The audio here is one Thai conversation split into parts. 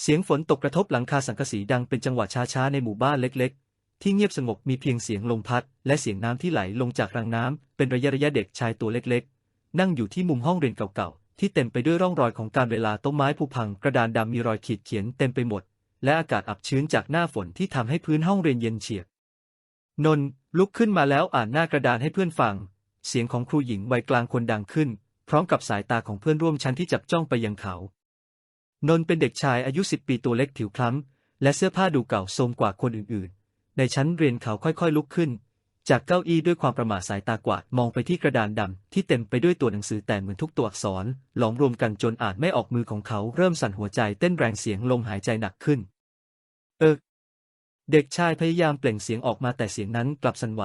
เสียงฝนตกกระทบหลังคาสังกะสีดังเป็นจังหวะช้าๆในหมู่บ้านเล็กๆ ที่เงียบสงบมีเพียงเสียงลมพัด และเสียงน้ำที่ไหลลงจากรางน้ำเป็นระยะระยะเด็กชายตัวเล็กๆ นั่งอยู่ที่มุมห้องเรียนเก่าๆ ที่เต็มไปด้วยร่องรอยของการเวลาต้นไม้ผุพังกระดานดำมีรอยขีดเขียนเต็มไปหมด และอากาศอับชื้นจากหน้าฝนที่ทำให้พื้นห้องเรียนเย็นเฉียบนนท์ลุกขึ้นมาแล้วอ่านหน้ากระดานให้เพื่อนฟัง เสียงของครูหญิงวัยกลางคนดังขึ้น พร้อมกับสายตาของเพื่อนร่วมชั้นที่จับจ้องไปยังเขา นนเป็นเด็กชายอายุสิบปีตัวเล็กผิวคล้ำ และเสื้อผ้าดูเก่าโทรมกว่าคนอื่นๆ ในชั้นเรียนเขาค่อยๆลุกขึ้น จากเก้าอี้ด้วยความประหม่าสายตากวาดมองไปที่กระดานดำที่เต็มไปด้วยตัวหนังสือแต่เหมือนทุกตัวอักษร หลอมรวมกันจนอ่านไม่ออกมือของเขาเริ่มสั่นหัวใจเต้นแรงเสียงลมหายใจหนักขึ้น เออเด็กชายพยายามเปล่งเสียงออกมาแต่เสียงนั้นกลับสั่นไหว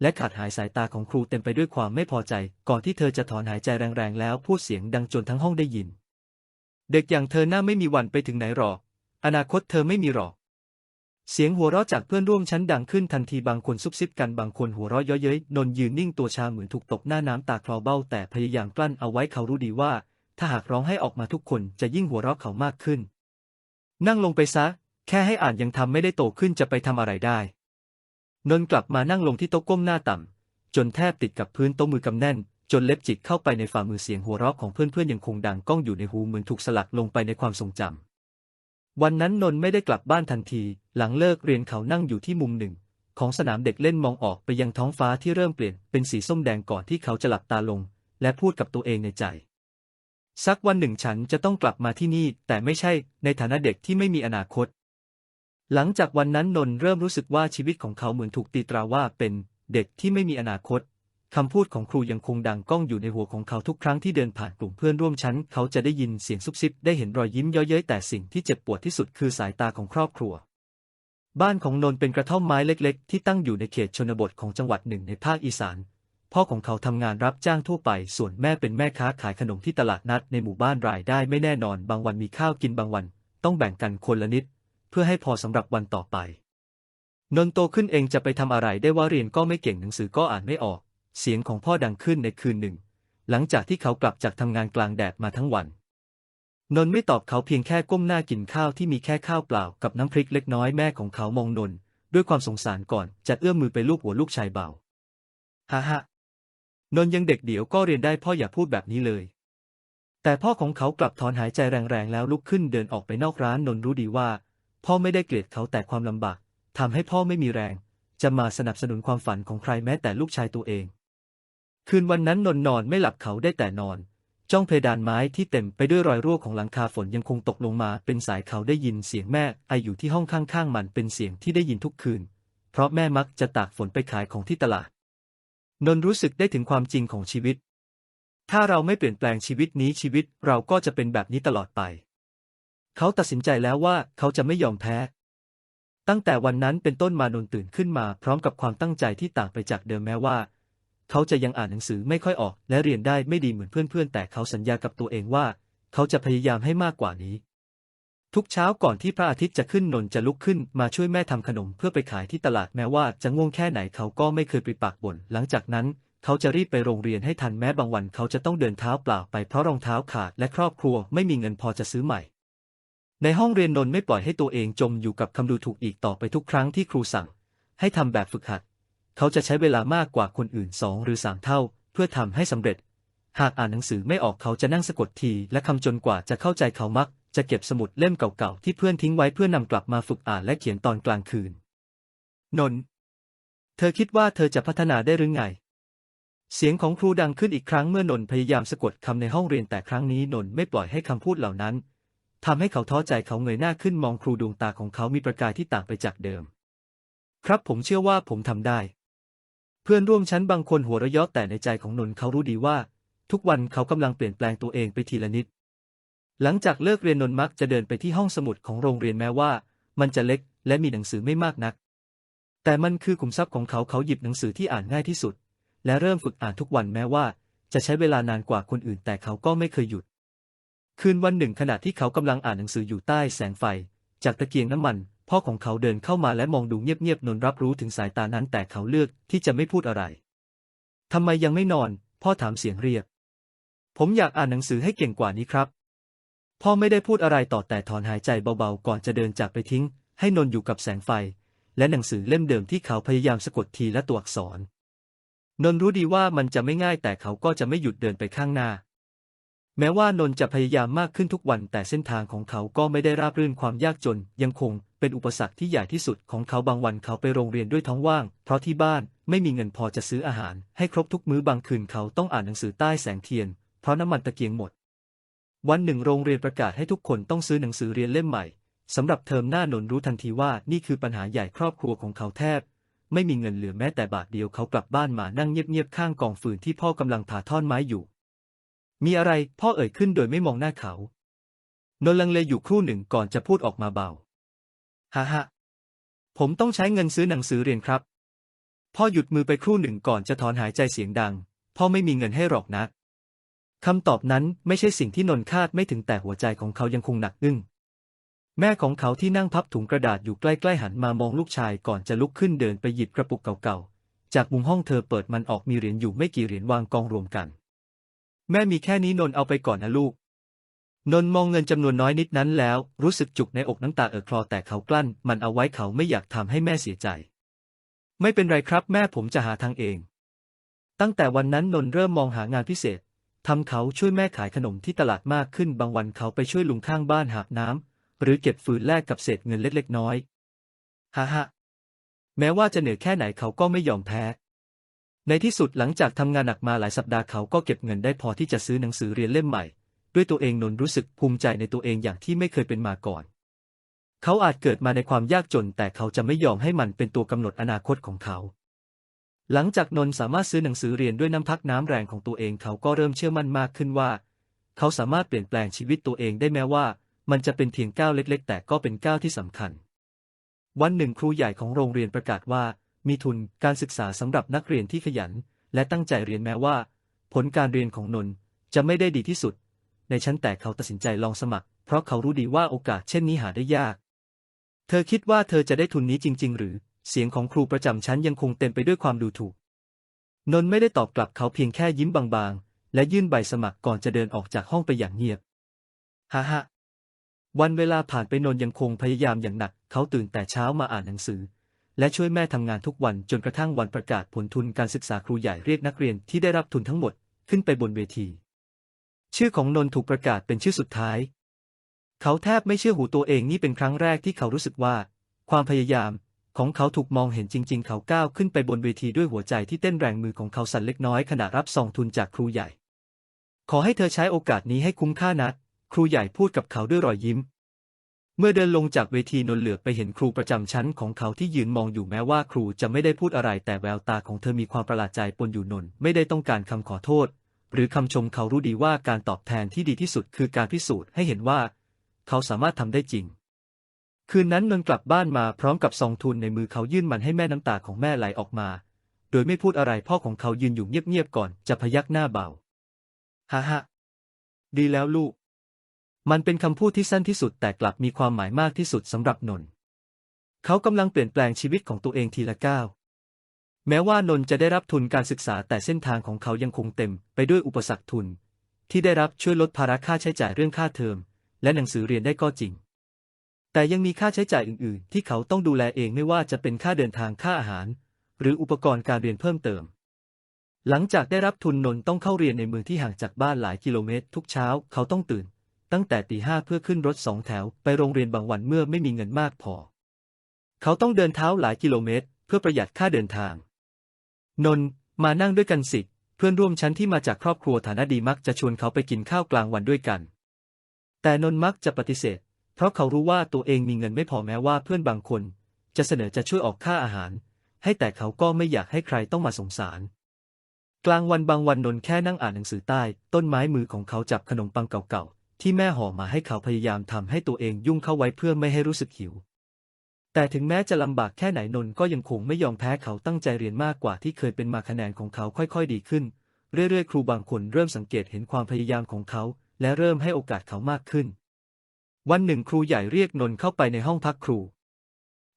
และขาดหายสายตาของครูเต็มไปด้วยความไม่พอใจ ก่อนที่เธอจะถอนหายใจแรงๆแล้วพูดเสียงดังจนทั้งห้องได้ยิน เด็กอย่างเธอหน้าไม่มีวันไปถึงไหนหรอก อนาคตเธอไม่มีหรอก เสียงหัวเราะจากเพื่อนร่วมชั้นดังขึ้นทันทีบางคนซุบซิบกันบางคนหัวเราะเย้ยๆนนท์ยืนนิ่งตัวชาเหมือนถูกตกหน้าน้ำตาคลอเบ้าแต่พยายามกลั้นเอาไว้เขารู้ดีว่า ถ้าหากร้องให้ออกมาทุกคนจะยิ่งหัวเราะเขามากขึ้น นั่งลงไปซะ แค่ให้อ่านยังทำไม่ได้โตขึ้นจะไปทำอะไรได้ นนท์กลับมานั่งลงที่โต๊ะก้มหน้าต่ำจนแทบติดกับพื้นโต๊ะมือกำแน่น จนเล็บจิกเข้าไปในฝ่ามือเสียงหัวเราะของเพื่อนๆยังคงดังก้องอยู่ในหูเหมือนถูกสลักลงไปในความทรงจำวันนั้นนนท์ไม่ได้กลับบ้านทันที หลังเลิกเรียนเขานั่งอยู่ที่มุมหนึ่ง ของสนามเด็กเล่นมองออกไปยังท้องฟ้าที่เริ่มเปลี่ยนเป็นสีส้มแดงก่อนที่เขาจะหลับตาลง และพูดกับตัวเองในใจ สักวันหนึ่งฉันจะต้องกลับมาที่นี่ แต่ไม่ใช่ในฐานะเด็กที่ไม่มีอนาคต หลังจากวันนั้นนนท์เริ่มรู้สึกว่าชีวิตของเขาเหมือนถูกตีตราว่าเป็นเด็กที่ไม่มีอนาคต คำพูดของครูยังคงดังก้องอยู่ในหัวของเขาทุกครั้งที่เดินผ่านกลุ่มเพื่อนร่วมชั้น เขาจะได้ยินเสียงซุบซิบได้เห็นรอยยิ้มเย้ยเย้ยแต่สิ่งที่เจ็บปวดที่สุดคือสายตาของครอบครัว บ้านของนนท์เป็นกระท่อมไม้เล็ก ๆ ที่ตั้งอยู่ในเขตชนบทของจังหวัดหนึ่งในภาคอีสาน พ่อของเขาทำงานรับจ้างทั่วไป ส่วนแม่เป็นแม่ค้าขายขนมที่ตลาดนัดในหมู่บ้านรายได้ไม่แน่นอน บางวันมีข้าวกินบางวัน ต้องแบ่งกันคนละนิด เพื่อให้พอสำหรับวันต่อไป นนท์โตขึ้นเองจะไปทำอะไรได้ว่าเรียนก็ไม่เก่งหนังสือก็อ่านไม่ออก เสียงของพ่อดังขึ้นในคืนหนึ่ง หลังจากที่เขากลับจากทำงานกลางแดดมาทั้งวัน นนท์ไม่ตอบเขาเพียงแค่ก้มหน้ากินข้าวที่มีแค่ข้าวเปล่ากับน้ำพริกเล็กน้อยแม่ของเขามองนนท์ด้วยความสงสารก่อนจะเอื้อมมือไปลูบหัวลูกชายเบาฮ่าฮ่านนท์ยังเด็กเดี๋ยวก็เรียนได้พ่ออย่าพูดแบบนี้เลย แต่พ่อของเขากลับถอนหายใจแรงๆแล้วลุกขึ้นเดินออกไปนอกร้านนนท์รู้ดีว่า พ่อไม่ได้เกลียดเขาแต่ความลำบากทำให้พ่อไม่มีแรง จะมาสนับสนุนความฝันของใครแม้แต่ลูกชายตัวเอง คืนวันนั้นนนท์นอนไม่หลับเขาได้แต่นอน จ้องเพดานไม้ที่เต็มไปด้วยรอยรั่วของหลังคาฝนยังคงตกลงมาเป็นสายเขาได้ยินเสียงแม่ไออยู่ที่ห้องข้างๆมันเป็นเสียงที่ได้ยินทุกคืน เพราะแม่มักจะตากฝนไปขายของที่ตลาด นนท์รู้สึกได้ถึงความจริงของชีวิต ถ้าเราไม่เปลี่ยนแปลงชีวิตนี้ชีวิตเราก็จะเป็นแบบนี้ตลอดไป เขาตัดสินใจแล้วว่าเขาจะไม่ยอมแพ้ ตั้งแต่วันนั้นเป็นต้นมานนท์ตื่นขึ้นมาพร้อมกับความตั้งใจที่ต่างไปจากเดิมแม้ว่า เขาจะยังอ่านหนังสือไม่ค่อยออก และเรียนได้ไม่ดีเหมือนเพื่อนๆ แต่เขาสัญญากับตัวเองว่า เขาจะพยายามให้มากกว่านี้ ทุกเช้าก่อนที่พระอาทิตย์จะขึ้นนนท์จะลุกขึ้นมาช่วยแม่ทำขนมเพื่อไปขายที่ตลาดแม้ว่าจะง่วงแค่ไหนเขาก็ไม่เคยปริปากบ่นหลังจากนั้นเขาจะรีบไปโรงเรียนให้ทันแม้บางวันเขาจะต้องเดินเท้าเปล่าไปเพราะรองเท้าขาดและครอบครัวไม่มีเงินพอจะซื้อใหม่ในห้องเรียนนนท์ไม่ปล่อยให้ตัวเองจมอยู่กับคำดูถูกอีกต่อไปทุกครั้งที่ครูสั่ง ให้ทำแบบฝึกหัด เขาจะใช้เวลามากกว่าคนอื่นสองหรือสามเท่า เพื่อทำให้สำเร็จ หากอ่านหนังสือไม่ออกเขาจะนั่งสะกดทีและคำจนกว่าจะเข้าใจเขามัก จะเก็บสมุดเล่มเก่าๆที่เพื่อนทิ้งไว้เพื่อนำกลับมาฝึกอ่านและเขียนตอนกลางคืน นน เธอคิดว่าเธอจะพัฒนาได้หรือไง เสียงของครูดังขึ้นอีกครั้งเมื่อนนพยายามสะกดคำในห้องเรียนแต่ครั้งนี้นนไม่ปล่อยให้คำพูดเหล่านั้นทำให้เขาท้อใจเขาเงยหน้าขึ้นมองครูดวงตาของเขามีประกายที่ต่างไปจากเดิม ครับผมเชื่อว่าผมทำได้ เพื่อนร่วมชั้นบางคนหัวเราะเยาะแต่ในใจของนนท์เขารู้ดีว่า ทุกวันเขากำลังเปลี่ยนแปลงตัวเองไปทีละนิด หลังจากเลิกเรียนนนท์มักจะเดินไปที่ห้องสมุดของโรงเรียนแม้ว่า มันจะเล็กและมีหนังสือไม่มากนัก แต่มันคือขุมทรัพย์ของเขาเขาหยิบหนังสือที่อ่านง่ายที่สุด และเริ่มฝึกอ่านทุกวันแม้ว่า จะใช้เวลานานกว่าคนอื่น แต่เขาก็ไม่เคยหยุด คืนวันหนึ่งขณะที่เขากำลังอ่านหนังสืออยู่ใต้แสงไฟ จากตะเกียงน้ำมัน พ่อของเขาเดินเข้ามาและมองดูเงียบๆนนท์รับรู้ถึงสายตานั้นแต่เขาเลือกที่จะไม่พูดอะไรทำไมยังไม่นอน พ่อถามเสียงเรียก ผมอยากอ่านหนังสือให้เก่งกว่านี้ครับ พ่อไม่ได้พูดอะไรต่อแต่ถอนหายใจเบาๆ ก่อนจะเดินจากไปทิ้ง ให้นนท์อยู่กับแสงไฟ และหนังสือเล่มเดิมที่เขาพยายามสะกดทีละตัวอักษร นนท์รู้ดีว่ามันจะไม่ง่ายแต่เขาก็จะไม่หยุดเดินไปข้างหน้า แม้ว่านนท์จะพยายามมากขึ้นทุกวันแต่เส้นทางของเขาก็ไม่ได้ราบรื่นความยากจน ยังคงเป็นอุปสรรคที่ใหญ่ที่สุดของเขาบางวันเขาไปโรงเรียนด้วยท้องว่าง เพราะที่บ้านไม่มีเงินพอจะซื้ออาหาร ให้ครบทุกมื้อบางคืนเขาต้องอ่านหนังสือใต้แสงเทียน เพราะน้ำมันตะเกียงหมด วันหนึ่งโรงเรียนประกาศให้ทุกคนต้องซื้อหนังสือเรียนเล่มใหม่สำหรับเทอมหน้านนรู้ทันทีว่านี่คือปัญหาใหญ่ครอบครัวของเขาแทบ ไม่มีเงินเหลือแม้แต่บาทเดียวเขากลับบ้านมานั่งเงียบๆข้างกองฟืนที่พ่อกำลังผ่าท่อนไม้อยู่ มีอะไรพ่อเอ่ยขึ้นโดยไม่มองหน้าเขา นนลังเลอยู่ครู่หนึ่งก่อนจะพูดออกมาเบา ฮ่าฮ่าผมต้องใช้เงินซื้อหนังสือเรียนครับ พ่อหยุดมือไปครู่หนึ่งก่อนจะถอนหายใจเสียงดัง พ่อไม่มีเงินให้หรอกนะคำตอบนั้นไม่ใช่สิ่งที่นนท์คาดไม่ถึงแต่หัวใจของเขายังคงหนักอึ้ง แม่ของเขาที่นั่งพับถุงกระดาษอยู่ใกล้ๆหันมามองลูกชายก่อนจะลุกขึ้นเดินไปหยิบกระปุกเก่าๆ จากมุมห้องเธอเปิดมันออกมีเหรียญอยู่ไม่กี่เหรียญวางกองรวมกัน แม่มีแค่นี้นนท์เอาไปก่อนนะลูก นนมองเงินจำนวนน้อยนิดนั้นแล้ว รู้สึกจุกในอกน้ำตาเอ่อคลอแต่เขากลั้น มันเอาไว้เขาไม่อยากทำให้แม่เสียใจ ไม่เป็นไรครับแม่ผมจะหาทางเอง ตั้งแต่วันนั้นนนเริ่มมองหางานพิเศษทำเขาช่วยแม่ขายขนมที่ตลาดมากขึ้น บางวันเขาไปช่วยลุงข้างบ้านหาบน้ำหรือเก็บฟืนแลกกับเศษเงินเล็กๆน้อยฮ่าฮ่าแม้ว่าจะเหนื่อยแค่ไหนเขาก็ไม่ยอมแพ้ ในที่สุดหลังจากทำงานหนักมาหลายสัปดาห์เขาก็เก็บเงินได้พอที่จะซื้อหนังสือเรียนเล่มใหม่ ด้วยตัวเองนนท์รู้สึกภูมิใจในตัวเองอย่างที่ไม่เคยเป็นมาก่อน เขาอาจเกิดมาในความยากจน แต่เขาจะไม่ยอมให้มันเป็นตัวกำหนดอนาคตของเขา หลังจากนนท์สามารถซื้อหนังสือเรียนด้วยน้ำพักน้ำแรงของตัวเองเขาก็เริ่มเชื่อมั่นมากขึ้นว่า เขาสามารถเปลี่ยนแปลงชีวิตตัวเองได้แม้ว่า มันจะเป็นเพียงก้าวเล็ก ๆ แต่ก็เป็นก้าวที่สำคัญ วันหนึ่งครูใหญ่ของโรงเรียนประกาศว่า มีทุนการศึกษาสำหรับนักเรียนที่ขยัน และตั้งใจเรียนแม้ว่า ผลการเรียนของนนท์จะไม่ได้ดีที่สุด ในชั้นแต่เขาตัดสินใจลองสมัคร เพราะเขารู้ดีว่าโอกาสเช่นนี้หาได้ยาก เธอคิดว่าเธอจะได้ทุนนี้จริง ๆ หรือ เสียงของครูประจำชั้นยังคงเต็มไปด้วยความดูถูก นนท์ไม่ได้ตอบกลับเขาเพียงแค่ยิ้มบางๆ และยื่นใบสมัครก่อนจะเดินออกจากห้องไปอย่างเงียบฮ่าฮ่าวันเวลาผ่านไปนนท์ยังคงพยายามอย่างหนัก เขาตื่นแต่เช้ามาอ่านหนังสือ และช่วยแม่ทำงานทุกวันจนกระทั่งวันประกาศผลทุนการศึกษาครูใหญ่เรียกนักเรียนที่ได้รับทุนทั้งหมดขึ้นไปบนเวที ชื่อของนนท์ถูกประกาศเป็นชื่อสุดท้าย เขาแทบไม่เชื่อหูตัวเองนี่เป็นครั้งแรกที่เขารู้สึกว่า ความพยายามของเขาถูกมองเห็นจริง ๆ เขาก้าวขึ้นไปบนเวทีด้วยหัวใจที่เต้นแรงมือของเขาสั่นเล็กน้อยขณะรับซองทุนจากครูใหญ่ ขอให้เธอใช้โอกาสนี้ให้คุ้มค่านะครูใหญ่พูดกับเขาด้วยรอยยิ้ม เมื่อเดินลงจากเวทีนนท์เหลือบไปเห็นครูประจำชั้นของเขาที่ยืนมองอยู่แม้ว่าครูจะไม่ได้พูดอะไรแต่แววตาของเธอมีความประหลาดใจปนอยู่นนท์ไม่ได้ต้องการคำขอโทษ หรือคำชมเขารู้ดีว่าการตอบแทนที่ดีที่สุดคือการพิสูจน์ให้เห็นว่า เขาสามารถทำได้จริง คืนนั้นนนท์กลับบ้านมาพร้อมกับซองทุนในมือเขายื่นมันให้แม่น้ำตาของแม่ไหลออกมา โดยไม่พูดอะไรพ่อของเขายืนอยู่เงียบๆก่อนจะพยักหน้าเบาฮ่าฮ่าดีแล้วลูก มันเป็นคำพูดที่สั้นที่สุดแต่กลับมีความหมายมากที่สุดสำหรับนนท์เขากำลังเปลี่ยนแปลงชีวิตของตัวเองทีละก้าว แม้ว่านนท์จะได้รับทุนการศึกษาแต่เส้นทางของเขายังคงเต็มไปด้วยอุปสรรคทุน ที่ได้รับช่วยลดภาระค่าใช้จ่ายเรื่องค่าเทอม และหนังสือเรียนได้ก็จริง แต่ยังมีค่าใช้จ่ายอื่น ๆ ที่เขาต้องดูแลเองไม่ว่าจะเป็นค่าเดินทางค่าอาหาร หรืออุปกรณ์การเรียนเพิ่มเติม หลังจากได้รับทุนนนท์ต้องเข้าเรียนในเมืองที่ห่างจากบ้านหลายกิโลเมตร ทุกเช้าเขาต้องตื่น ตั้งแต่ตีห้าเพื่อขึ้นรถสองแถวไปโรงเรียนบางวันเมื่อไม่มีเงินมากพอ เขาต้องเดินเท้าหลายกิโลเมตร เพื่อประหยัดค่าเดินทาง นน์มานั่งด้วยกันสิ เพื่อนร่วมชั้นที่มาจากครอบครัวฐานะดีมักจะชวนเขาไปกินข้าวกลางวันด้วยกัน แต่นน์มักจะปฏิเสธ เพราะเขารู้ว่าตัวเองมีเงินไม่พอแม้ว่าเพื่อนบางคน จะเสนอจะช่วยออกค่าอาหาร ให้แต่เขาก็ไม่อยากให้ใครต้องมาสงสาร กลางวันบางวันนน์แค่นั่งอ่านหนังสือใต้ ต้นไม้มือของเขาจับขนมปังเก่าๆที่แม่ห่อมาให้เขาพยายามทำให้ตัวเองยุ่งเข้าไว้เพื่อไม่ให้รู้สึกหิว แต่ถึงแม้จะลำบากแค่ไหนนนก็ยังคงไม่ยอมแพ้เขาตั้งใจเรียนมากกว่าที่เคยเป็นมาคะแนนของเขาค่อย ๆ ดีขึ้น เรื่อยๆ ครูบางคนเริ่มสังเกตเห็นความพยายามของเขา และเริ่มให้โอกาสเขามากขึ้น วันหนึ่งครูใหญ่เรียกนนเข้าไปในห้องพักครู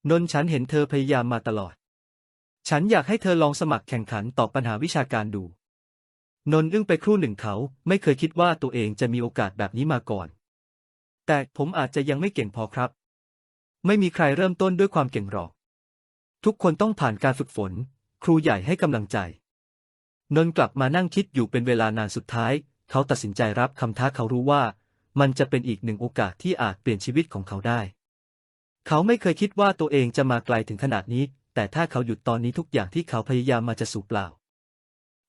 นนฉันเห็นเธอพยายามมาตลอด ฉันอยากให้เธอลองสมัครแข่งขันตอบปัญหาวิชาการดู นนอึ้งไปครู่หนึ่งเขาไม่เคยคิดว่าตัวเองจะมีโอกาสแบบนี้มาก่อน แต่ผมอาจจะยังไม่เก่งพอครับ ไม่มีใครเริ่มต้นด้วยความเก่งหรอก ทุกคนต้องผ่านการฝึกฝน ครูใหญ่ให้กำลังใจ นนท์กลับมานั่งคิดอยู่เป็นเวลานานสุดท้าย เขาตัดสินใจรับคำท้าเขารู้ว่า มันจะเป็นอีกหนึ่งโอกาสที่อาจเปลี่ยนชีวิตของเขาได้ เขาไม่เคยคิดว่าตัวเองจะมาไกลถึงขนาดนี้ แต่ถ้าเขาหยุดตอนนี้ทุกอย่างที่เขาพยายามมาจะสูญเปล่า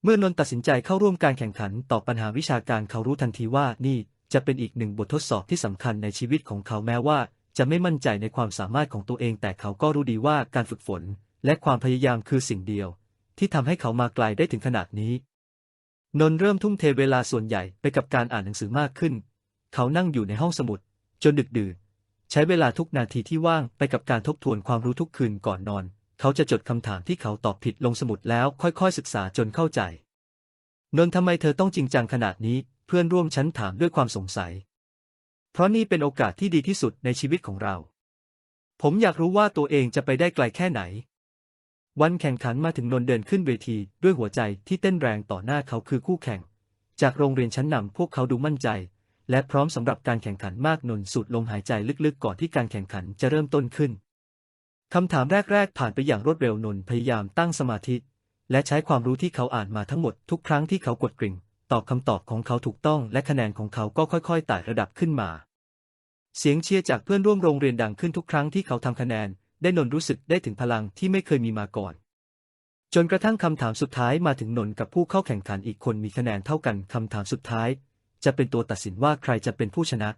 เมื่อนนท์ตัดสินใจเข้าร่วมการแข่งขันต่อปัญหาวิชาการเขารู้ทันทีว่านี่จะเป็นอีกหนึ่งบททดสอบที่สำคัญในชีวิตของเขาแม้ว่า จะไม่มั่นใจในความสามารถของตัวเอง แต่เขาก็รู้ดีว่าการฝึกฝน และความพยายามคือสิ่งเดียว ที่ทำให้เขามาไกลได้ถึงขนาดนี้ นนเริ่มทุ่มเทเวลาส่วนใหญ่ไปกับการอ่านหนังสือมากขึ้น เขานั่งอยู่ในห้องสมุด จนดึกดื่น ใช้เวลาทุกนาทีที่ว่างไปกับการทบทวนความรู้ทุกคืนก่อนนอน เขาจะจดคำถามที่เขาตอบผิดลงสมุดแล้วค่อยๆ ศึกษาจนเข้าใจนนท์ทำไมเธอต้องจริงจังขนาดนี้ เพื่อนร่วมชั้นถามด้วยความสงสัย เพราะนี่เป็นโอกาสที่ดีที่สุดในชีวิตของเรา ผมอยากรู้ว่าตัวเองจะไปได้ไกลแค่ไหน วันแข่งขันมาถึงนนเดินขึ้นเวทีด้วยหัวใจที่เต้นแรงต่อหน้าเขาคือคู่แข่ง จากโรงเรียนชั้นนำพวกเขาดูมั่นใจ และพร้อมสำหรับการแข่งขันมากนนสูดลมหายใจลึกๆ ก่อนที่การแข่งขันจะเริ่มต้นขึ้นคำถามแรก ๆ ผ่านไปอย่างรวดเร็วนนพยายามตั้งสมาธิ และใช้ความรู้ที่เขาอ่านมาทั้งหมดทุกครั้งที่เขากดกริ่ง ตอบคำตอบของเขาถูกต้องและคะแนนของเขาก็ค่อยๆไต่ระดับขึ้นมา เสียงเชียร์จากเพื่อนร่วมโรงเรียนดังขึ้นทุกครั้งที่เขาทำคะแนน ได้นนท์รู้สึกได้ถึงพลังที่ไม่เคยมีมาก่อน จนกระทั่งคำถามสุดท้ายมาถึงนนท์กับผู้เข้าแข่งขันอีกคนมีคะแนนเท่ากันคำถามสุดท้าย จะเป็นตัวตัดสินว่าใครจะเป็นผู้ชนะ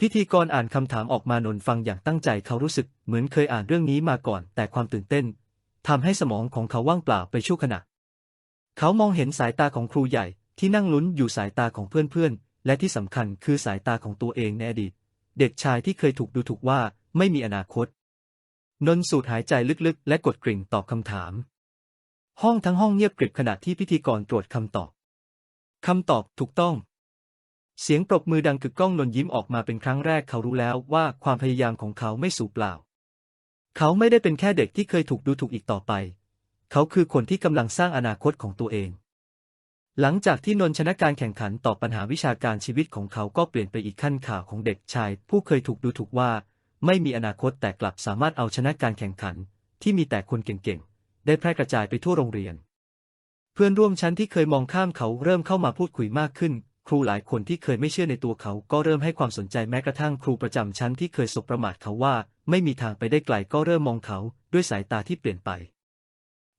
พิธีกรอ่านคำถามออกมานนท์ฟังอย่างตั้งใจเขารู้สึกเหมือนเคยอ่านเรื่องนี้มาก่อน แต่ความตื่นเต้นทำให้สมองของเขาว่างเปล่าไปชั่วขณะ เขามองเห็นสายตาของครูใหญ่ ที่นั่งลุ้นอยู่สายตาของเพื่อนๆ และที่สำคัญคือสายตาของตัวเองในอดีต เด็กชายที่เคยถูกดูถูกว่าไม่มีอนาคต นนท์สูดหายใจลึกๆ และกดกริ่งตอบคำถาม ห้องทั้งห้องเงียบกริบขณะที่พิธีกรตรวจคำตอบคำตอบถูกต้อง เสียงปรบมือดังกึกก้องนนท์ยิ้มออกมาเป็นครั้งแรกเขารู้แล้วว่าความพยายามของเขาไม่สูญเปล่า เขาไม่ได้เป็นแค่เด็กที่เคยถูกดูถูกอีกต่อไป เขาคือคนที่กำลังสร้างอนาคตของตัวเอง หลังจากที่นนชนะการแข่งขันต่อปัญหาวิชาการชีวิตของเขาก็เปลี่ยนไปอีกขั้นข่าวของเด็กชาย ผู้เคยถูกดูถูกว่า ไม่มีอนาคตแต่กลับสามารถเอาชนะการแข่งขัน ที่มีแต่คนเก่งๆ ได้แพร่กระจายไปทั่วโรงเรียน เพื่อนร่วมชั้นที่เคยมองข้ามเขาเริ่มเข้ามาพูดคุยมากขึ้น ครูหลายคนที่เคยไม่เชื่อในตัวเขาก็เริ่มให้ความสนใจแม้กระทั่งครูประจำชั้นที่เคยสบประมาทเขาว่า ไม่มีทางไปได้ไกลก็เริ่มมองเขา ด้วยสายตาที่เปลี่ยนไป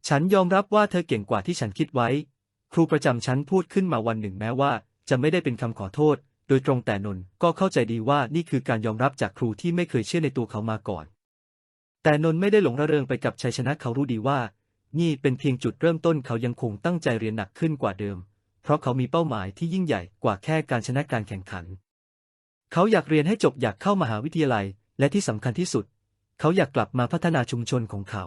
ฉันยอมรับว่าเธอเก่งกว่าที่ฉันคิดไว้ ครูประจำชั้นพูดขึ้นมาวันหนึ่งแม้ว่า จะไม่ได้เป็นคำขอโทษ โดยตรงแต่นนท์ก็เข้าใจดีว่านี่คือการยอมรับจากครูที่ไม่เคยเชื่อในตัวเขามาก่อน แต่นนท์ไม่ได้หลงระเริงไปกับชัยชนะเขารู้ดีว่า นี่เป็นเพียงจุดเริ่มต้นเขายังคงตั้งใจเรียนหนักขึ้นกว่าเดิม เพราะเขามีเป้าหมายที่ยิ่งใหญ่กว่าแค่การชนะการแข่งขัน เขาอยากเรียนให้จบอยากเข้ามหาวิทยาลัย และที่สำคัญที่สุด เขาอยากกลับมาพัฒนาชุมชนของเขา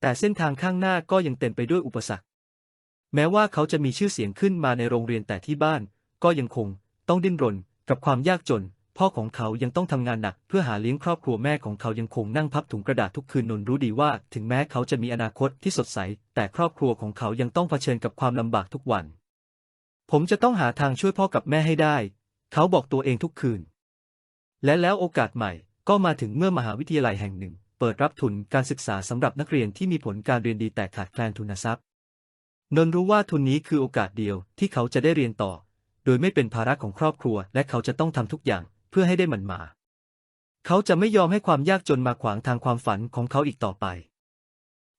แต่เส้นทางข้างหน้าก็ยังเต็มไปด้วยอุปสรรค แม้ว่าเขาจะมีชื่อเสียงขึ้นมาในโรงเรียนแต่ที่บ้าน ก็ยังคงต้องดิ้นรนกับความยากจน พ่อของเขายังต้องทำงานหนัก เพื่อหาเลี้ยงครอบครัวแม่ของเขายังคงนั่งพับถุงกระดาษทุกคืนนนรู้ดีว่า ถึงแม้เขาจะมีอนาคตที่สดใส แต่ครอบครัวของเขายังต้องเผชิญกับความลำบากทุกวัน ผมจะต้องหาทางช่วยพ่อกับแม่ให้ได้ เขาบอกตัวเองทุกคืน และแล้วโอกาสใหม่ก็มาถึงเมื่อมหาวิทยาลัยแห่งหนึ่ง เปิดรับทุนการศึกษาสำหรับนักเรียนที่มีผลการเรียนดีแต่ขาดแคลนทุนทรัพย์ นนรู้ว่าทุนนี้คือโอกาสเดียวที่เขาจะได้เรียนต่อ โดยไม่เป็นภาระของครอบครัว และเขาจะต้องทำทุกอย่างเพื่อให้ได้มันมา เขาจะไม่ยอมให้ความยากจนมาขวางทางความฝันของเขาอีกต่อไป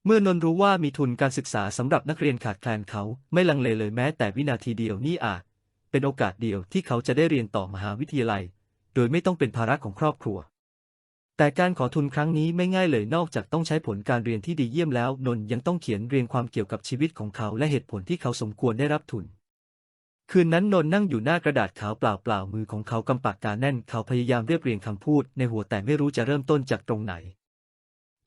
เมื่อนนรู้ว่ามีทุนการศึกษาสำหรับนักเรียนขาดแคลนเขาไม่ลังเลเลยแม้แต่วินาทีเดียวนี่อาจ เป็นโอกาสเดียวที่เขาจะได้เรียนต่อมหาวิทยาลัย โดยไม่ต้องเป็นภาระของครอบครัว แต่การขอทุนครั้งนี้ไม่ง่ายเลยนอกจากต้องใช้ผลการเรียนที่ดีเยี่ยมแล้ว นนท์ยังต้องเขียนเรียงความเกี่ยวกับชีวิตของเขาและเหตุผลที่เขาสมควรได้รับทุน คืนนั้นนนท์นั่งอยู่หน้ากระดาษขาวเปล่าๆมือของเขากำปากกาแน่น เขาพยายามเรียบเรียงคำพูดในหัวแต่ไม่รู้จะเริ่มต้นจากตรงไหน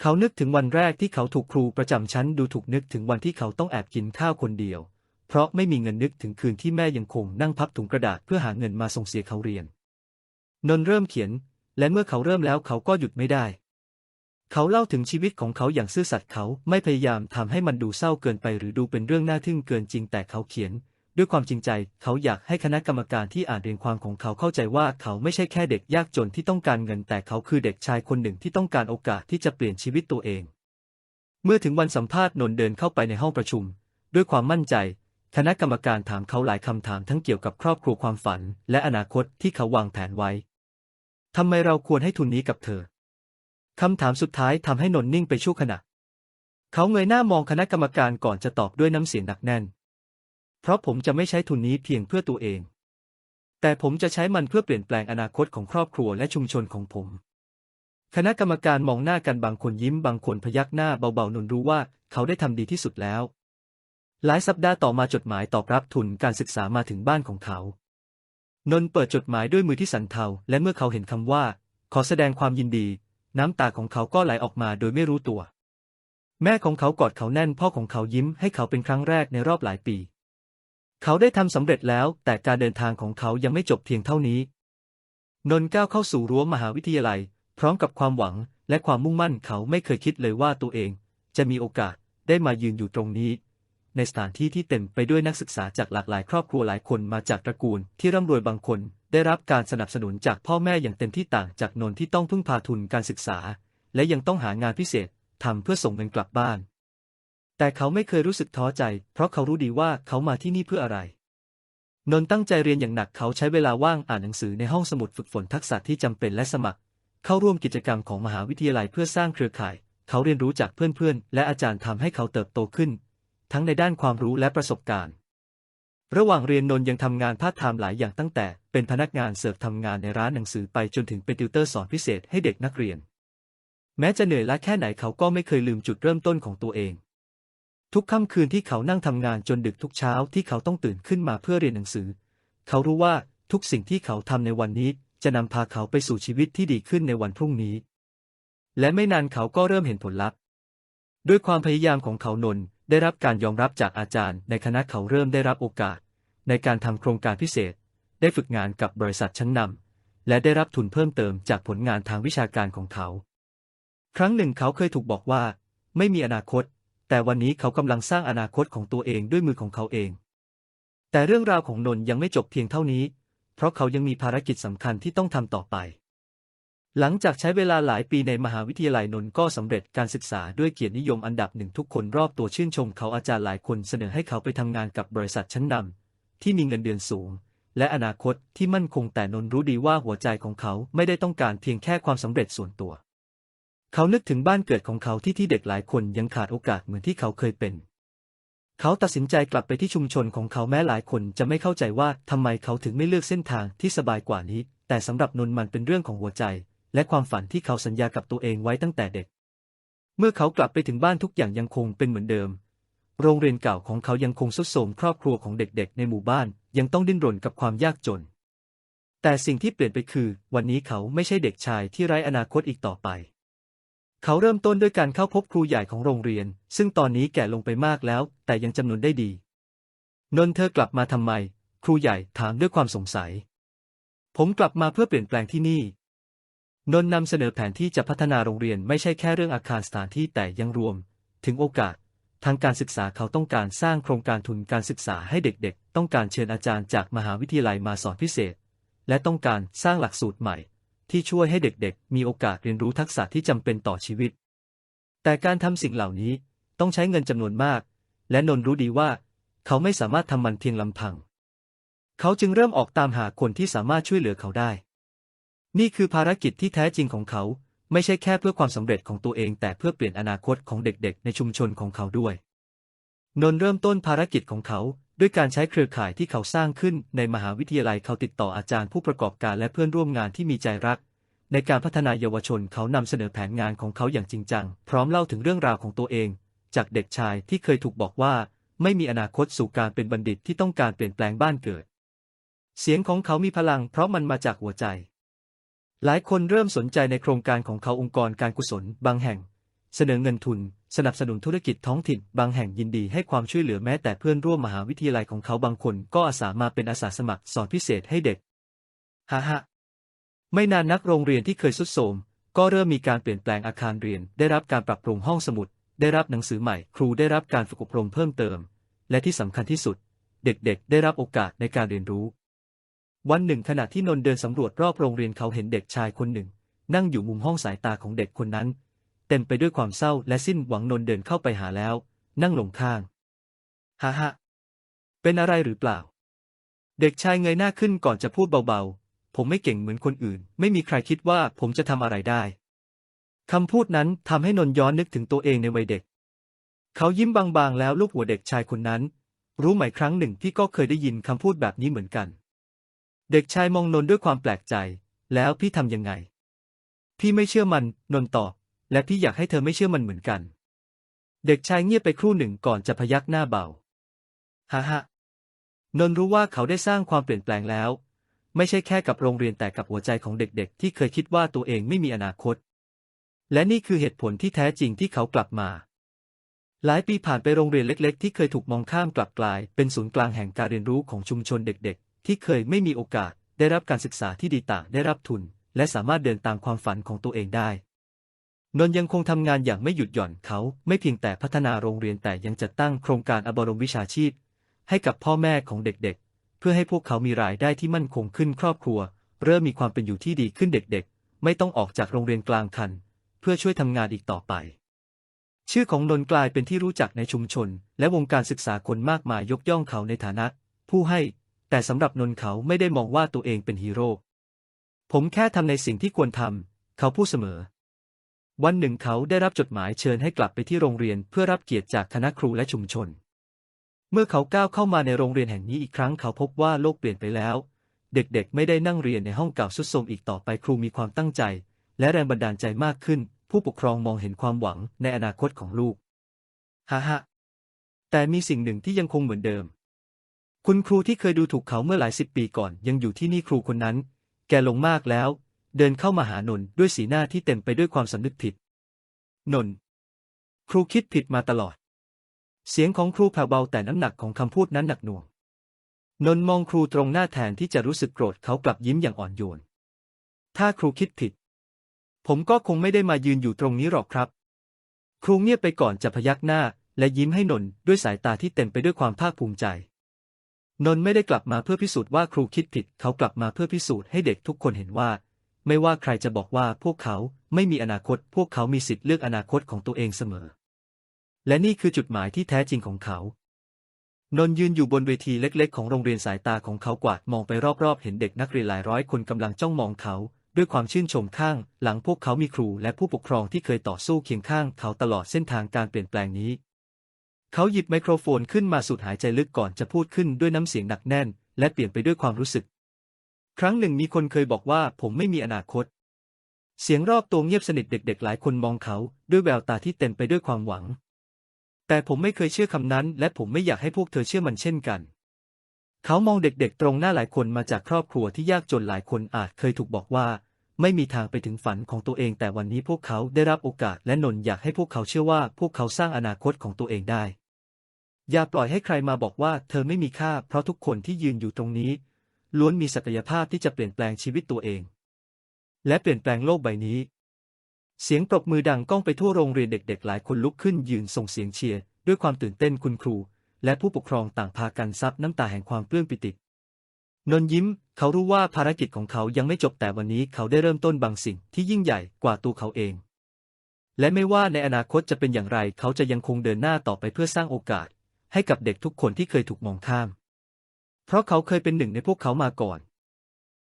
เขานึกถึงวันแรกที่เขาถูกครูประจำชั้นดูถูกนึกถึงวันที่เขาต้องแอบกินข้าวคนเดียว เพราะไม่มีเงินนึกถึงคืนที่แม่ยังคงนั่งพับถุงกระดาษเพื่อหาเงินมาส่งเสียเขาเรียนนนท์เริ่มเขียน และเมื่อเขาเริ่มแล้วเขาก็หยุดไม่ได้ เขาเล่าถึงชีวิตของเขาอย่างซื่อสัตย์เขาไม่พยายามทำให้มันดูเศร้าเกินไปหรือดูเป็นเรื่องน่าทึ่งเกินจริงแต่เขาเขียน ด้วยความจริงใจ เขาอยากให้คณะกรรมการที่อ่านเรียงความของเขาเข้าใจว่าเขาไม่ใช่แค่เด็กยากจนที่ต้องการเงิน แต่เขาคือเด็กชายคนหนึ่งที่ต้องการโอกาสที่จะเปลี่ยนชีวิตตัวเอง เมื่อถึงวันสัมภาษณ์นนเดินเข้าไปในห้องประชุม ด้วยความมั่นใจคณะกรรมการถามเขาหลายคำถามทั้งเกี่ยวกับครอบครัวความฝัน และอนาคตที่เขาวางแผนไว้ ทำไมเราควรให้ทุนนี้กับเธอ คำถามสุดท้ายทำให้นนนิ่งไปชั่วขณะ เขาเงยหน้ามองคณะกรรมการก่อนจะตอบด้วยน้ำเสียงหนักแน่น เพราะผมจะไม่ใช้ทุนนี้เพียงเพื่อตัวเอง แต่ผมจะใช้มันเพื่อเปลี่ยนแปลงอนาคตของครอบครัวและชุมชนของผม คณะกรรมการมองหน้ากันบางคนยิ้มบางคนพยักหน้าเบาๆนนรู้ว่าเขาได้ทำดีที่สุดแล้ว หลายสัปดาห์ต่อมาจดหมายตอบรับทุนการศึกษามาถึงบ้านของเขา นนเปิดจดหมายด้วยมือที่สั่นเทา และเมื่อเขาเห็นคำว่า ขอแสดงความยินดี น้ำตาของเขาก็ไหลออกมาโดยไม่รู้ตัว แม่ของเขากอดเขาแน่นพ่อของเขายิ้มให้เขาเป็นครั้งแรกในรอบหลายปี เขาได้ทำสำเร็จแล้ว แต่การเดินทางของเขายังไม่จบเพียงเท่านี้ นนก้าวเข้าสู่รั้วมหาวิทยาลัย พร้อมกับความหวังและความมุ่งมั่นเขาไม่เคยคิดเลยว่าตัวเอง จะมีโอกาสได้มายืนอยู่ตรงนี้ ในสถานที่ที่เต็มไปด้วยนักศึกษาจากหลากหลายครอบครัวหลายคนมาจากตระกูลที่ร่ำรวยบางคน ได้รับการสนับสนุนจากพ่อแม่อย่างเต็มที่ต่างจากนนที่ต้องพึ่งพาทุนการศึกษา และยังต้องหางานพิเศษทำเพื่อส่งเงินกลับบ้าน แต่เขาไม่เคยรู้สึกท้อใจ เพราะเขารู้ดีว่าเขามาที่นี่เพื่ออะไร นนตั้งใจเรียนอย่างหนักเขาใช้เวลาว่างอ่านหนังสือในห้องสมุดฝึกฝนทักษะที่จำเป็นและสมัคร เข้าร่วมกิจกรรมของมหาวิทยาลัยเพื่อสร้างเครือข่าย เขาเรียนรู้จากเพื่อนๆ และอาจารย์ทำให้เขาเติบโตขึ้น ทั้งในด้านความรู้และประสบการณ์ ระหว่างเรียนนน์ยังทำงานพาร์ทไทม์หลายอย่างตั้งแต่เป็นพนักงานเสิร์ฟทำงานในร้านหนังสือไปจนถึงเป็นติวเตอร์สอนพิเศษให้เด็กนักเรียน แม้จะเหนื่อยล้าแค่ไหนเขาก็ไม่เคยลืมจุดเริ่มต้นของตัวเอง ทุกค่ำคืนที่เขานั่งทำงานจนดึกทุกเช้าที่เขาต้องตื่นขึ้นมาเพื่อเรียนหนังสือ เขารู้ว่าทุกสิ่งที่เขาทำในวันนี้จะนำพาเขาไปสู่ชีวิตที่ดีขึ้นในวันพรุ่งนี้ และไม่นานเขาก็เริ่มเห็นผลลัพธ์ ด้วยความพยายามของเขานน์ ได้รับการยอมรับจากอาจารย์ ในคณะเขาเริ่มได้รับโอกาส ในการทำโครงการพิเศษ ได้ฝึกงานกับบริษัทชั้นนำและได้รับทุนเพิ่มเติมจากผลงานทางวิชาการของเขา ครั้งหนึ่งเขาเคยถูกบอกว่า ไม่มีอนาคต แต่วันนี้เขากำลังสร้างอนาคตของตัวเองด้วยมือของเขาเอง แต่เรื่องราวของนนท์ยังไม่จบเพียงเท่านี้ เพราะเขายังมีภารกิจสำคัญที่ต้องทำต่อไป หลังจากใช้เวลาหลายปีในมหาวิทยาลัยนนท์ก็สำเร็จการศึกษาด้วยเกียรตินิยมอันดับหนึ่งทุกคนรอบตัวชื่นชมเขาอาจารย์หลายคนเสนอให้เขาไปทำงานกับบริษัทชั้นนำที่มีเงินเดือนสูง และอนาคตที่มั่นคงแต่นนท์รู้ดีว่าหัวใจของเขาไม่ได้ต้องการเพียงแค่ความสำเร็จส่วนตัว เขานึกถึงบ้านเกิดของเขาที่ที่เด็กหลายคนยังขาดโอกาสเหมือนที่เขาเคยเป็น เขาตัดสินใจกลับไปที่ชุมชนของเขาแม้หลายคนจะไม่เข้าใจว่าทำไมเขาถึงไม่เลือกเส้นทางที่สบายกว่านี้ แต่สำหรับนนท์มันเป็นเรื่องของหัวใจ และความฝันที่เขาสัญญากับตัวเองไว้ตั้งแต่เด็ก เมื่อเขากลับไปถึงบ้านทุกอย่างยังคงเป็นเหมือนเดิม โรงเรียนเก่าของเขายังคงสุดโทมครอบครัวของเด็กๆ ในหมู่บ้านยังต้องดิ้นรนกับความยากจน แต่สิ่งที่เปลี่ยนไปคือ วันนี้เขาไม่ใช่เด็กชายที่ไร้อนาคตอีกต่อไป เขาเริ่มต้นด้วยการเข้าพบครูใหญ่ของโรงเรียน ซึ่งตอนนี้แก่ลงไปมากแล้ว แต่ยังจำนวนได้ดี นนท์เธอกลับมาทำไม ครูใหญ่ถามด้วยความสงสัย ผมกลับมาเพื่อเปลี่ยนแปลงที่นี่ นนนำเสนอแผนที่จะพัฒนาโรงเรียนไม่ใช่แค่เรื่องอาคารสถานที่แต่ยังรวม ถึงโอกาส ทางการศึกษาเขาต้องการสร้างโครงการทุนการศึกษาให้เด็กๆ ต้องการเชิญอาจารย์จากมหาวิทยาลัยมาสอนพิเศษ และต้องการสร้างหลักสูตรใหม่ ที่ช่วยให้เด็กๆ มีโอกาสเรียนรู้ทักษะที่จำเป็นต่อชีวิต แต่การทำสิ่งเหล่านี้ต้องใช้เงินจำนวนมาก และนนรู้ดีว่า เขาไม่สามารถทำมันเพียงลำพัง เขาจึงเริ่มออกตามหาคนที่สามารถช่วยเหลือเขาได้ นี่คือภารกิจที่แท้จริงของเขา ไม่ใช่แค่เพื่อความสำเร็จของตัวเอง แต่เพื่อเปลี่ยนอนาคตของเด็กๆ ในชุมชนของเขาด้วย นนท์เริ่มต้นภารกิจของเขา ด้วยการใช้เครือข่ายที่เขาสร้างขึ้นในมหาวิทยาลัยเขาติดต่ออาจารย์ผู้ประกอบการและเพื่อนร่วมงานที่มีใจรัก ในการพัฒนาเยาวชนเขานำเสนอแผนงานของเขาอย่างจริงจัง พร้อมเล่าถึงเรื่องราวของตัวเอง จากเด็กชายที่เคยถูกบอกว่า ไม่มีอนาคตสู่การเป็นบัณฑิตที่ต้องการเปลี่ยนแปลงบ้านเกิด เสียงของเขามีพลัง เพราะมันมาจากหัวใจ หลายคนเริ่มสนใจในโครงการของเขาองค์กรการกุศล บางแห่ง เสนอเงินทุน สนับสนุนธุรกิจท้องถิ่น บางแห่งยินดีให้ความช่วยเหลือแม้แต่เพื่อนร่วมมหาวิทยาลัยของเขาบางคนก็อาสามาเป็นอาสาสมัครสอนพิเศษให้เด็กฮ่าฮ่าไม่นานนักโรงเรียนที่เคยสุดโทรมก็เริ่มมีการเปลี่ยนแปลงอาคารเรียน ได้รับการปรับปรุงห้องสมุด ได้รับหนังสือใหม่ ครูได้รับการฝึกอบรมเพิ่มเติม และที่สำคัญที่สุด เด็กๆ ได้รับโอกาสในการเรียนรู้ วันหนึ่งขณะที่นนเดินสำรวจรอบโรงเรียนเขาเห็นเด็กชายคนหนึ่ง นั่งอยู่มุมห้องสายตาของเด็กคนนั้น เต็มไปด้วยความเศร้าและสิ้นหวังนนเดินเข้าไปหาแล้ว นั่งลงข้างฮ่าฮ่าเป็นอะไรหรือเปล่า เด็กชายเงยหน้าขึ้นก่อนจะพูดเบาๆ ผมไม่เก่งเหมือนคนอื่น ไม่มีใครคิดว่าผมจะทำอะไรได้คำพูดนั้นทำให้นนย้อนนึกถึงตัวเองในวัยเด็ก เขายิ้มบางๆ แล้วลูบหัวเด็กชายคนนั้น รู้ไหมครั้งหนึ่งพี่ก็เคยได้ยินคำพูดแบบนี้เหมือนกัน เด็กชายมองนนท์ด้วยความแปลกใจ แล้วพี่ทำยังไง พี่ไม่เชื่อมัน นนท์ตอบ และพี่อยากให้เธอไม่เชื่อมันเหมือนกัน เด็กชายเงียบไปครู่หนึ่งก่อนจะพยักหน้าเบาฮ่าฮ่านนท์รู้ว่าเขาได้สร้างความเปลี่ยนแปลงแล้ว ไม่ใช่แค่กับโรงเรียนแต่กับหัวใจของเด็กๆ ที่เคยคิดว่าตัวเองไม่มีอนาคต และนี่คือเหตุผลที่แท้จริงที่เขากลับมา หลายปีผ่านไปโรงเรียนเล็ก ๆ ที่เคยถูกมองข้ามกลับกลาย เป็นศูนย์กลางแห่งการเรียนรู้ของชุมชนเด็กๆ ที่เคยไม่มีโอกาสได้รับการศึกษาที่ดีต่างได้รับทุน และสามารถเดินตามความฝันของตัวเองได้นนยังคงทำงานอย่างไม่หยุดหย่อนเขาไม่เพียงแต่พัฒนาโรงเรียนแต่ยังจัดตั้งโครงการอบรมวิชาชีพ ให้กับพ่อแม่ของเด็กๆ เพื่อให้พวกเขามีรายได้ที่มั่นคงขึ้นครอบครัว เริ่มมีความเป็นอยู่ที่ดีขึ้นเด็กๆ ไม่ต้องออกจากโรงเรียนกลางคัน เพื่อช่วยทำงานอีกต่อไป ชื่อของนนกลายเป็นที่รู้จักในชุมชน และวงการศึกษาคนมากมายยกย่องเขาในฐานะ ผู้ให้ แต่สำหรับนนท์เขาไม่ได้มองว่าตัวเองเป็นฮีโร่ ผมแค่ทำในสิ่งที่ควรทำ เขาพูดเสมอ วันหนึ่งเขาได้รับจดหมายเชิญให้กลับไปที่โรงเรียนเพื่อรับเกียรติจากคณะครูและชุมชน เมื่อเขาก้าวเข้ามาในโรงเรียนแห่งนี้อีกครั้งเขาพบว่าโลกเปลี่ยนไปแล้ว เด็กๆ ไม่ได้นั่งเรียนในห้องเก่าสุดโทรมอีกต่อไปครูมีความตั้งใจ และแรงบันดาลใจมากขึ้น ผู้ปกครองมองเห็นความหวังในอนาคตของลูก ฮ่าฮ่าแต่มีสิ่งหนึ่งที่ยังคงเหมือนเดิม คุณครูที่เคยดูถูกเขาเมื่อหลายสิบปีก่อนยังอยู่ที่นี่ครูคนนั้น แกลงมากแล้ว เดินเข้ามาหานนด้วยสีหน้าที่เต็มไปด้วยความสำนึกผิด นน ครูคิดผิดมาตลอด เสียงของครูแผ่วเบาแต่น้ำหนักของคำพูดนั้นหนักหน่วง นนมองครูตรงหน้าแทนที่จะรู้สึกโกรธเขากลับยิ้มอย่างอ่อนโยน ถ้าครูคิดผิด ผมก็คงไม่ได้มายืนอยู่ตรงนี้หรอกครับ ครูเงียบไปก่อนจะพยักหน้า และยิ้มให้นนด้วยสายตาที่เต็มไปด้วยความภาคภูมิใจ นนท์ไม่ได้กลับมาเพื่อพิสูจน์ว่าครูคิดผิด เขากลับมาเพื่อพิสูจน์ให้เด็กทุกคนเห็นว่า ไม่ว่าใครจะบอกว่าพวกเขาไม่มีอนาคต พวกเขามีสิทธิ์เลือกอนาคตของตัวเองเสมอ และนี่คือจุดหมายที่แท้จริงของเขา นนท์ยืนอยู่บนเวทีเล็ก ๆ ของโรงเรียนสายตาของเขากวาดมองไปรอบๆ เห็นเด็กนักเรียนหลายร้อยคนกำลังจ้องมองเขา ด้วยความชื่นชมข้าง หลังพวกเขามีครูและผู้ปกครองที่เคยต่อสู้เคียงข้างเขาตลอดเส้นทางการเปลี่ยนแปลงนี้ เขาหยิบไมโครโฟนขึ้นมาสูดหายใจลึกก่อนจะพูดขึ้นด้วยน้ำเสียงหนักแน่น และเปลี่ยนไปด้วยความรู้สึก ครั้งหนึ่งมีคนเคยบอกว่าผมไม่มีอนาคต เสียงรอบตัวเงียบสนิทเด็ก ๆ หลายคนมองเขา ด้วยแววตาที่เต็มไปด้วยความหวัง แต่ผมไม่เคยเชื่อคำนั้น และผมไม่อยากให้พวกเธอเชื่อมันเช่นกัน เขามองเด็กๆ ตรงหน้าหลายคนมาจากครอบครัวที่ยากจนหลายคนอาจเคยถูกบอกว่า ไม่มีทางไปถึงฝันของตัวเอง แต่วันนี้พวกเขาได้รับโอกาสและนนท์อยากให้พวกเขาเชื่อว่าพวกเขาสร้างอนาคตของตัวเองได้ อย่าปล่อยให้ใครมาบอกว่าเธอไม่มีค่า เพราะทุกคนที่ยืนอยู่ตรงนี้ ล้วนมีศักยภาพที่จะเปลี่ยนแปลงชีวิตตัวเอง และเปลี่ยนแปลงโลกใบนี้ เสียงปรบมือดังก้องไปทั่วโรงเรียนเด็ก ๆ หลายคนลุกขึ้นยืนส่งเสียงเชียร์ด้วยความตื่นเต้นคุณครู และผู้ปกครองต่างพากันซับน้ำตาแห่งความปลื้มปิตินนท์ยิ้ม เขารู้ว่าภารกิจของเขายังไม่จบแต่วันนี้เขาได้เริ่มต้นบางสิ่งที่ยิ่งใหญ่กว่าตัวเขาเอง และไม่ว่าในอนาคตจะเป็นอย่างไร เขาจะยังคงเดินหน้าต่อไปเพื่อสร้างโอกาส ให้กับเด็กทุกคนที่เคยถูกมองข้าม เพราะเขาเคยเป็นหนึ่งในพวกเขามาก่อน